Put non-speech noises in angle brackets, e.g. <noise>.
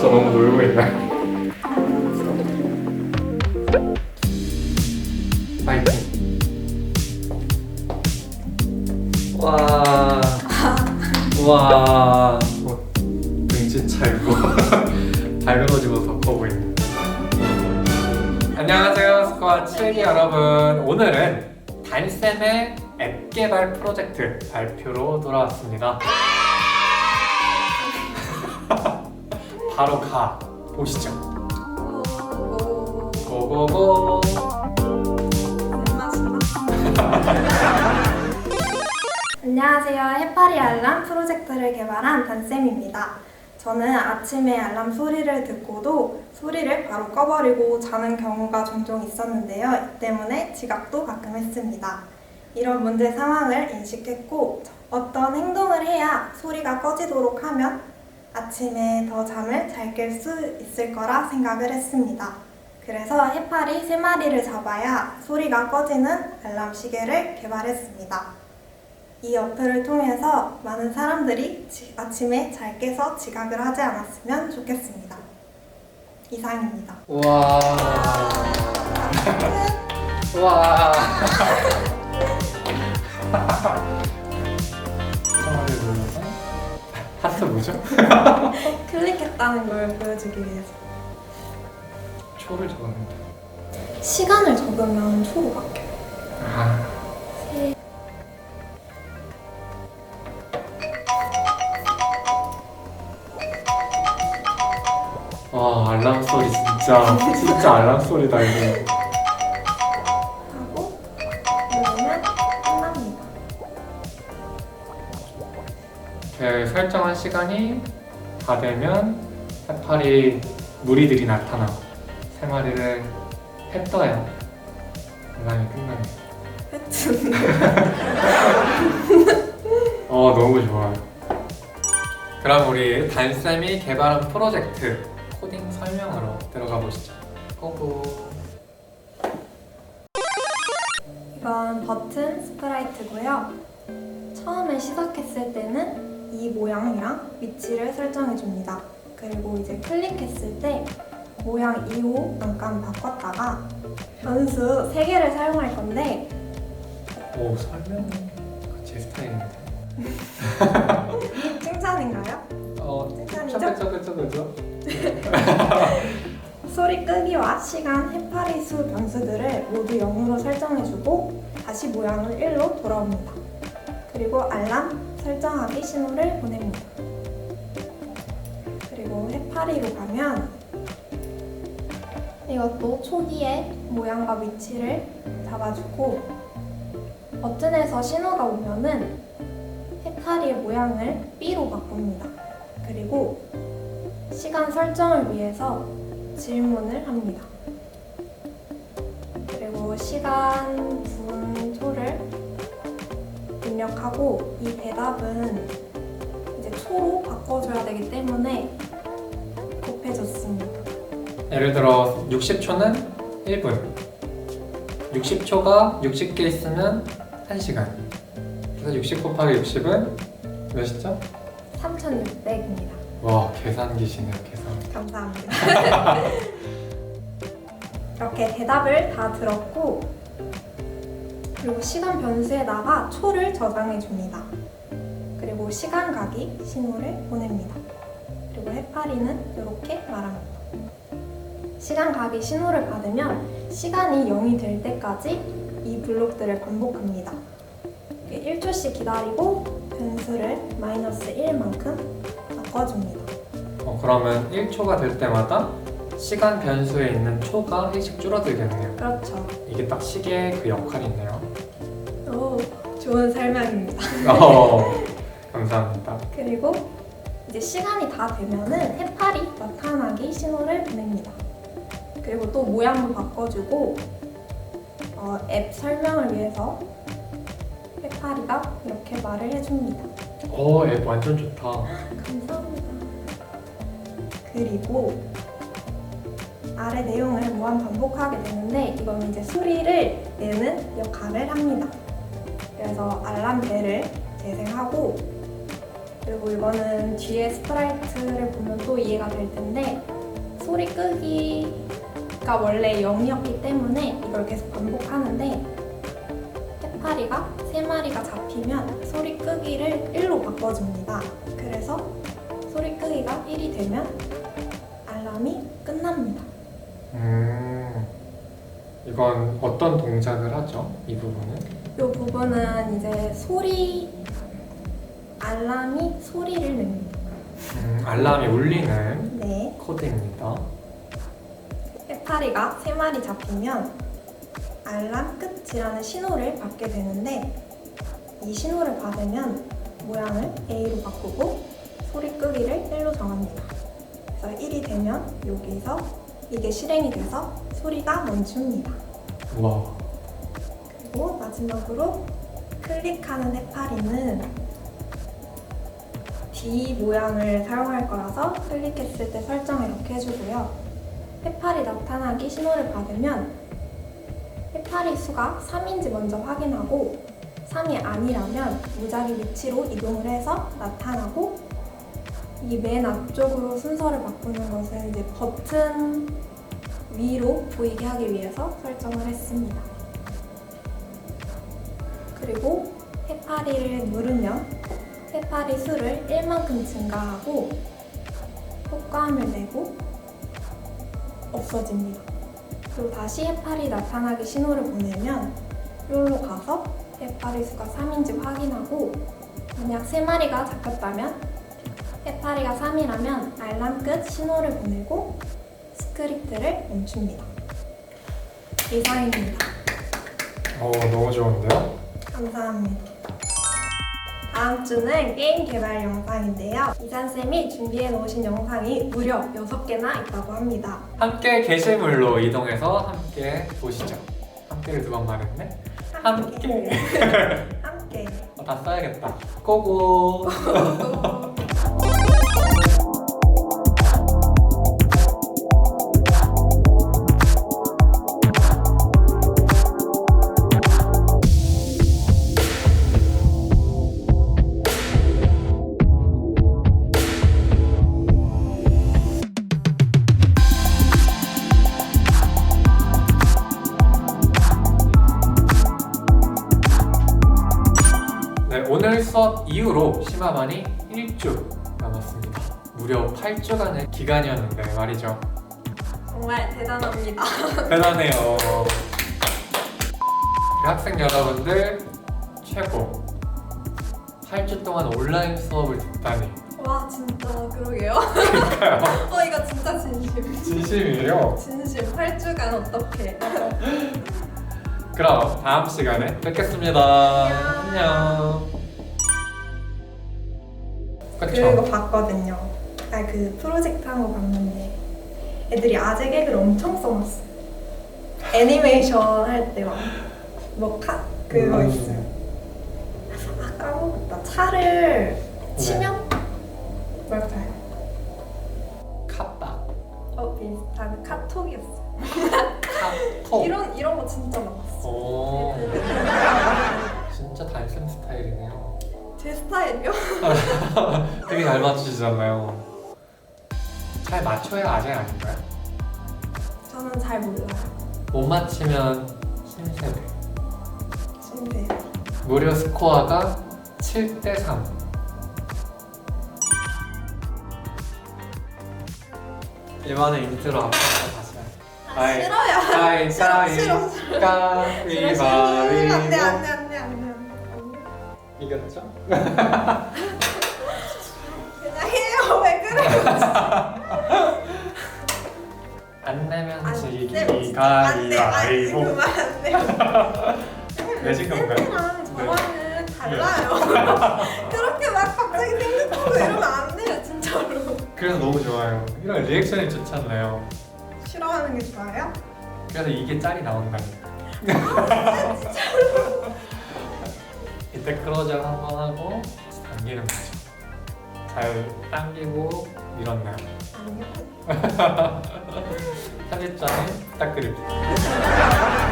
저 너무 놀고 있나요? 파이팅. 와. 와. 어, 눈치 찰고 <laughs> 밝아가지고 더 커 보이네. 안녕하세요, 스코어 7기 여러분. 오늘은 단쌤의 앱 개발 프로젝트 발표로 돌아왔습니다. 바로 가 보시죠. 고고고. <laughs> 안녕하세요. 해파리 알람 프로젝트를 개발한 단쌤입니다. 저는 아침에 알람 소리를 듣고도 소리를 바로 꺼버리고 자는 경우가 종종 있었는데요. 이 때문에 지각도 가끔 했습니다. 이런 문제 상황을 인식했고 어떤 행동을 해야 소리가 꺼지도록 하면 아침에 더 잠을 잘 깰 수 있을 거라 생각을 했습니다. 그래서 해파리 3마리를 잡아야 소리가 꺼지는 알람 시계를 개발했습니다. 이 어플을 통해서 많은 사람들이 지- 아침에 잘 깨서 지각을 하지 않았으면 좋겠습니다. 이상입니다. 와. 와. <laughs> 하트 뭐죠? 클릭했다는 걸 보여주기 위해서. 초를 적었는데. 시간을 적으면 초로 바뀌어요. 아. 와 알람 소리 진짜 진짜 알람 소리다 이거. 그 설정한 시간이 다 되면 해파리 무리들이 나타나고 세 마리를 알람이 끝납니다. 혜튼. 어 너무 좋아요. 그럼 우리 단쌤이 개발한 프로젝트 코딩 설명으로 들어가 보시죠. 고고. 이건 버튼 스프라이트고요. 처음에 시작했을 이 모양이랑 위치를 설정해 줍니다. 그리고 이제 클릭했을 때 모양 2호 잠깐 바꿨다가 변수 3개를 사용할 건데 오 설명 제 스타일인데. <laughs> 칭찬인가요? 어 칭찬이죠? 그쵸. <laughs> 소리 끄기와 시간, 해파리 수 변수들을 모두 0으로 설정해주고 다시 모양을 1로 돌아옵니다. 그리고 알람 설정하기 신호를 보냅니다. 그리고 해파리로 가면 이것도 초기에 모양과 위치를 잡아주고 버튼에서 신호가 오면은 해파리의 모양을 B로 바꿉니다. 그리고 시간 설정을 위해서 질문을 합니다. 그리고 시간, 입력하고 이 대답은 이제 초로 바꿔줘야 되기 때문에 곱해줬습니다. 예를 들어 60초는 1분. 60초가 60개 있으면 1시간. 그래서 60 곱하기 60은 몇이죠? 3,600입니다. 와 계산기시네요 계산. 감사합니다. <laughs> 이렇게 대답을 다 들었고 그리고 시간 변수에다가 초를 저장해 줍니다. 그리고 시간 가기 신호를 보냅니다. 그리고 해파리는 이렇게 말합니다. 시간 가기 신호를 받으면 시간이 0이 될 때까지 이 블록들을 반복합니다. 1초씩 기다리고 변수를 마이너스 1만큼 바꿔줍니다. 어, 그러면 1초가 될 때마다 시간 변수에 있는 초가 일씩 줄어들겠네요. 그렇죠. 이게 딱 시계의 그 역할이 있네요. 오, 좋은 설명입니다. 어, <laughs> 감사합니다. 그리고 이제 시간이 다 되면은 해파리 나타나기 신호를 보냅니다. 그리고 또 모양도 바꿔주고 어, 앱 설명을 위해서 해파리가 이렇게 말을 해줍니다. 오, 앱 완전 좋다. <laughs> 감사합니다. 그리고 아래 내용을 무한 반복하게 되는데 이건 이제 소리를 내는 역할을 합니다. 그래서 알람 벨을 재생하고 그리고 이거는 뒤에 스프라이트를 보면 또 이해가 될 텐데 소리 끄기가 원래 0이었기 때문에 이걸 계속 반복하는데 해파리가 3마리가 잡히면 소리 끄기를 1로 바꿔줍니다. 그래서 소리 끄기가 1이 되면 이건 어떤 동작을 하죠? 이 부분은? 이 부분은 이제 소리 알람이 소리를 냅니다. 음, 알람이 울리는 네. 코드입니다. 해파리가 3마리 잡히면 알람 끝이라는 신호를 받게 되는데 이 신호를 받으면 모양을 A로 바꾸고 소리 끄기를 1로 정합니다. 그래서 1이 되면 여기서 이게 실행이 돼서 소리가 멈춥니다. 우와. 그리고 마지막으로 클릭하는 해파리는 D 모양을 사용할 거라서 클릭했을 때 설정 이렇게 해주고요. 해파리 나타나기 신호를 받으면 해파리 수가 3인지 먼저 확인하고 3이 아니라면 무작위 위치로 이동을 해서 나타나고 이 맨 앞쪽으로 순서를 바꾸는 것은 이제 버튼 위로 보이게 하기 위해서 설정을 했습니다. 그리고 해파리를 누르면 해파리 수를 1만큼 증가하고 효과음을 내고 없어집니다. 그리고 다시 해파리 나타나기 신호를 보내면 여기로 가서 해파리 수가 3인지 확인하고 만약 3마리가 잡혔다면 해파리가 3이라면 알람 끝 신호를 보내고 스크립트를 멈춥니다. 이상입니다. 오, 너무 좋은데요? 감사합니다. 다음 주는 게임 개발 영상인데요. 이산쌤이 준비해 놓으신 영상이 무려 6개나 있다고 합니다. 함께 게시물로 이동해서 함께 보시죠. 함께를 두 번 말했네. 함께. 함께. <laughs> 어, 다 써야겠다. 고고. 이후로 심화반이 1주 남았습니다. 무려 8주간의 기간이었는데 말이죠. 정말 대단합니다. <laughs> 대단해요. 우리 학생 여러분들 최고. 8주 동안 온라인 수업을 듣다니. 와 진짜 그러게요. 그러니까요. <laughs> 어 이거 진짜 진심. 진심이에요. 진심 8주간 어떻게? 그럼 다음 시간에 뵙겠습니다. 안녕. 그리고 봤거든요. 아 그 프로젝트 한 거 봤는데 애들이 아재 개그를 엄청 써놨어. 애니메이션 할 때막뭐카 그거 음. 있어요. 아 까먹었다. 차를 치면 뭘까요? 카딱. 어 비슷한 카톡이었어. 카톡. <laughs> 이런 이런 거 진짜 많았어. 오. 진짜 단쌤 스타일이네요. 제 스타일이요? <laughs> 되게 잘 맞추시잖아요. 잘 맞춰야 아재 아닌가요? 저는 잘 몰라요. 못 맞히면 신세대. 신세요. 무려 스코어가 7대 3. 이번에 인트로 앞에서 다시 할게요. 아, 아이, 싫어요. 까이 싫어, 싫어, 까이 싫어, 싫어. 안돼 안돼 바위보 안돼 안돼 안돼. 이겼죠? <laughs> 가위바위보 그만 안 돼. 왜 지금 그래? 쌤이랑 저랑은 달라요. <laughs> 그렇게 막 갑자기 생각하고 이러면 안 돼요 진짜로. 그래서 너무 좋아요 이런 리액션이 좋지 않나요? 싫어하는 게 좋아요? 그래서 이게 짤이 나온다니까 <laughs> 이때 클로즈업 한번 하고 당기는 거죠 잘 당기고 밀었나요? 아니요. 편집장에 <laughs> 부탁드립니다